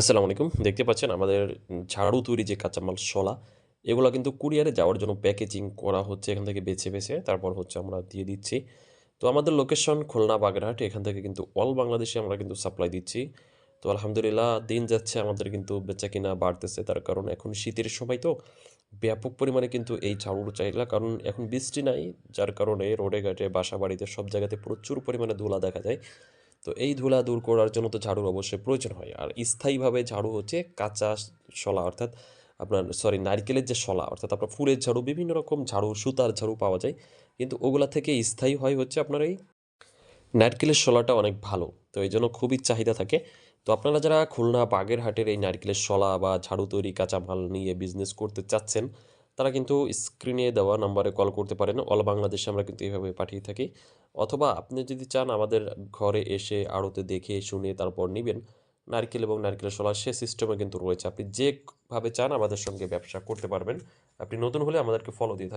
আসসালামু আলাইকুম। দেখতে পাচ্ছেন আমাদের ঝাড়ু তৈরি যে কাঁচামাল শলা, এগুলো কিন্তু কুরিয়ারে যাওয়ার জন্য প্যাকেজিং করা হচ্ছে এখান থেকে বেছে বেছে। তারপর হচ্ছে আমরা দিয়ে দিচ্ছি। তো আমাদের লোকেশন খুলনা বাগেরহাট, এখান থেকে কিন্তু অল বাংলাদেশে আমরা কিন্তু সাপ্লাই দিচ্ছি। তো আলহামদুলিল্লাহ দিন যাচ্ছে, আমাদের কিন্তু বেচা কিনা বাড়তেছে তার কারণ এখন শীতের সময় তো ব্যাপক পরিমাণে কিন্তু এই ঝাড়ুর চাহিদা, কারণ এখন বৃষ্টি নাই, যার কারণে রোডে ঘাটে বাসা বাড়িতে সব জায়গাতে প্রচুর পরিমাণে ধুলা দেখা যায়। তো এই ধুলা দূর করার জন্য তো ঝাড়ুর অবশ্যই প্রয়োজন হয়। আর স্থায়ীভাবে ঝাড়ু হচ্ছে কাঁচা শলা অর্থাৎ আপনার সরি নারকেলের যে শলা অর্থাৎ আপনার ফুলের ঝাড়ু, বিভিন্ন রকম ঝাড়ু, সুতার ঝাড়ু পাওয়া যায়। কিন্তু ওগুলা থেকে স্থায়ী হয় হচ্ছে আপনার এই নারকেলের শলাটা অনেক ভালো। তো এই জন্য খুবই চাহিদা থাকে। তো আপনারা যারা খুলনা বাগেরহাটের এই নারকেলের শলা বা ঝাড়ু তৈরি কাঁচামাল নিয়ে বিজনেস করতে চাচ্ছেন তারা কিন্তু স্ক্রিনে দেওয়া নাম্বারে কল করতে পারেন। অল বাংলাদেশে আমরা কিন্তু এইভাবে পাঠিয়ে থাকি। অথবা আপনি যদি চান আমাদের ঘরে এসে, আড়তে দেখে, শুনে তারপর নেবেন। নারকেল এবং নারকেলের শলা সে সিস্টেমে কিন্তু রয়েছে। আপনি যেভাবে চান আমাদের সঙ্গে ব্যবসা করতে পারবেন। আপনি নতুন হলে আমাদেরকে ফলো দিয়ে